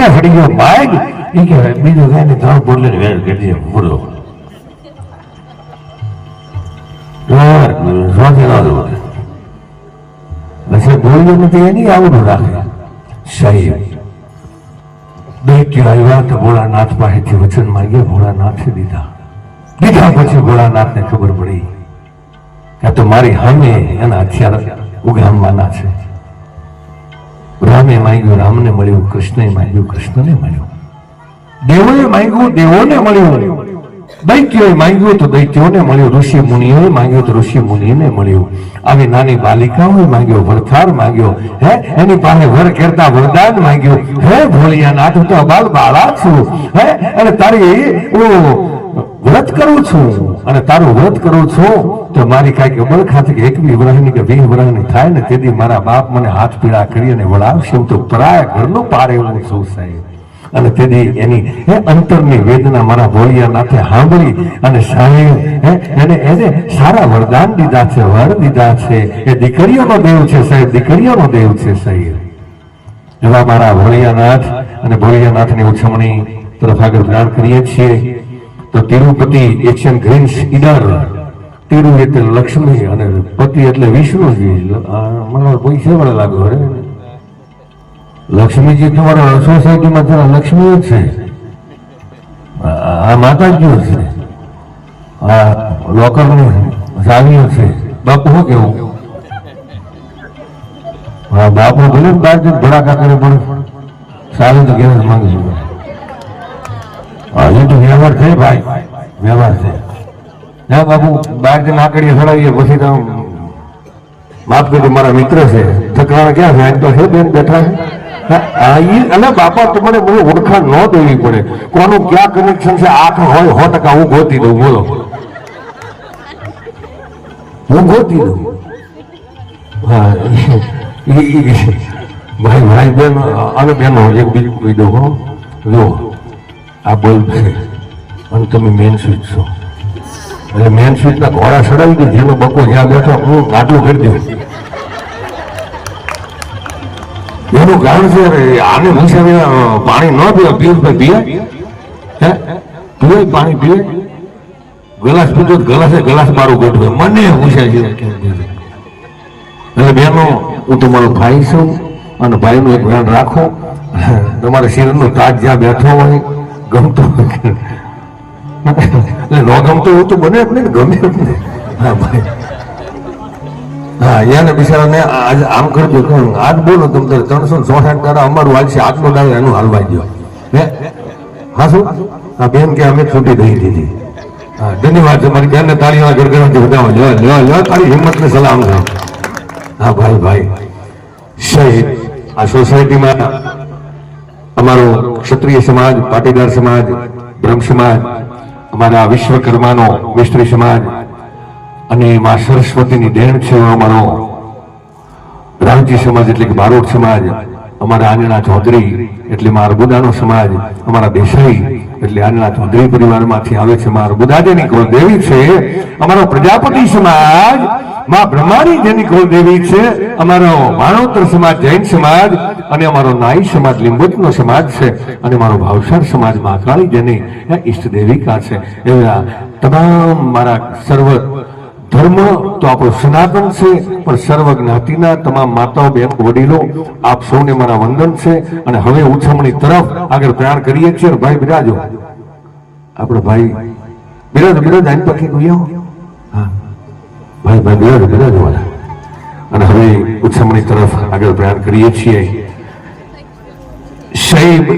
મોટા ફરી ગયો ભાઈ એ કે બીજું કઈ નહીં ત્રણ બોલે વેર કરી દે પૂરો તો ભોળાનાથ પાસેથી વચન માંગ્યા, ભોળાનાથે દીધા. દીધા પછી ભોળાનાથને ખબર પડી કે તો મારી હામે એના હથિયાર ઉગામવાના છે. રામે માંગ્યું, રામને મળ્યું, કૃષ્ણએ માંગ્યું, કૃષ્ણને મળ્યું. દેવોએ માંગ્યું, દેવોને મળ્યું. દૈત્યોએ માંગ્યું તો દૈત્યોને મળ્યું ઋષિ મુનિઓએ માંગ્યું તો ઋષિ મુનિને મળ્યું. આવી નાની બાલિકાઓએ માંગ્યો, વરથાર માંગ્યો, હે, એની પાસે વર કરતા વરદાન માંગ્યું. હે, ભોળિયાનાથ, હું તો અબાલ બાળા છું. હે, અને તારી હું વ્રત કરું છું અને તારું વ્રત કરું છું, તો મારી કાંઈક ખાતે કે એકવી વર્ષની કે વીસ વર્ષની થાય ને તેથી મારા બાપ મને હાથ પીડા કરી અને વળાવશે તો પ્રાય ઘરનો પાર એવું છું, સાહેબ. અને તેથી એની, હે, અંતરની વેદના મારા ભોળિયાનાથે સાંભળી અને સાહેબ, હે, એને એને સારા વરદાન દીધા છે, વર દીધા છે. એ દીકરીઓનો દેવ છે, સાહેબ, દીકરીઓનો દેવ છે, સાહેબ. એવા મારા ભોળિયાનાથ અને ભોળિયાનાથની ઉછમણી તરફ આગળ પ્રયાણ કરીએ છીએ. તો તિરુપતિ એશિયન ગ્રીન્સ ઈડર તિરુ એટલે લક્ષ્મી અને પતિ એટલે વિષ્ણુજી મને પૈસા વાળા લાગો અરે લક્ષ્મીજી તમારા સોસાયટીમાં જરા લક્ષ્મી જ છે. આ માતા માતાજીઓ છે. આ લોકરની સાવીઓ છે. બાપુ શું કેવું હા, બાપુ ભલે બાજુ ભડાકા કરે પણ સારું તો કહેવા માંગે છે. હા, એ તો વ્યવહાર છે ભાઈ, વ્યવહાર છે. ના, બાપુ બાર જઈને આકડીએ ચડાવીએ, પછી તો માફ કરજો, મારા મિત્ર છે. ઠકાણા ક્યાં છે? તો છે બેન બેઠા છે. અને બાપા, તમારે બધું ઓળખાણ ન દેવી પડે. કોનું ક્યાં કનેક્શન છે? આંખ હોય, સો ટકા હું ગોતી દઉં, બોલો. હું ગોતી દઉં? હા ભાઈ ભાઈ, બેન, અને બેનો, એક બીજું કહી દઉં, હો. જો આ બોલ છે અને તમે મેન સ્વિચ છો. એટલે મેન સ્વિચના ઘોડા સડાવી દે, જેનો બકો જ્યાં બેઠો, હું આટલું કરી દઉં. એનું કારણ છે આને પૂછે પાણી ન પીવા પીવું પીએ. હે? પીવે પાણી પીવે ગલાસ પીતો ગલાસે ગલાસ મારું ગોઠવે. મને પૂછે છે. એટલે બેનો, હું તમારો ભાઈ છું, અને ભાઈનું એક ધ્યાન રાખો. તમારે શરીરનો તાજ જ્યાં બેઠો હોય ગમતો એટલે ન ગમતો એવું તો બને જ ને, ગમે જ હા, ભાઈ. હા યાને બિચારાને આજ આમ કરજો કે આજ બોલો તમે તારે ત્રણસો ને ચોસઠ તારા અમારું હાલ છે આટલો દાડો એનું હાલવા દો હે? હા, શું? હા, બેન કે અમે છૂટી દઈ દીધી. હા ધન્યવાદ છે ને બેનને તાળીઓના ગરગરાથી વધાવો લ્યો લ્યો લ્યો, તારી હિંમતને સલામ છે હા, ભાઈ ભાઈ. શહીદ, આ સોસાયટીમાં અમારો ક્ષત્રિય સમાજ, પાટીદાર સમાજ, બ્રહ્મ સમાજ, અમારા વિશ્વકર્માનો, મિસ્ત્રી સમાજ અને મા સરસ્વતીની દેણ છે અમારો રામજી સમાજ એટલે કે બારોટ સમાજ, અમારા આંગણા ચૌધરી એટલે મારા બુદાનો સમાજ, અમારા દેસાઈ એટલે આનના ચૌધરી પરિવારમાંથી આવે છે મારો બુધાજેની કુળદેવી છે. અમારો પ્રજાપતિ સમાજ, માં બ્રહ્માની જેની કુળદેવી છે, અમારો માણોતર સમાજ, જૈન સમાજ અને અમારો નાઈ સમાજ લીંબોતનો સમાજ છે અને મારો ભાવસાર સમાજ મહાકાળી જેની ઈષ્ટ દેવિકા છે. એવા તમામ મારા સર્વ ધર્મ તો આપણો સનાતન છે, પણ સર્વ જ્ઞાતિના તમામ માતાઓ, બહેન, વડીલો, આપ સૌને મારા વંદન છે. અને હવે ઉછમણી તરફ આગળ પ્રયાણ કરીએ છીએ. ભાઈ બિરાજો. આપણો ભાઈ બિરાજો, બિરાજ, આની પકી ગયા ભાઈ ભાઈ બિરાજો બિરાજો વાળા અને હવે ઉછમણી તરફ આગળ પ્રયાણ કરીએ છીએ. શૈબ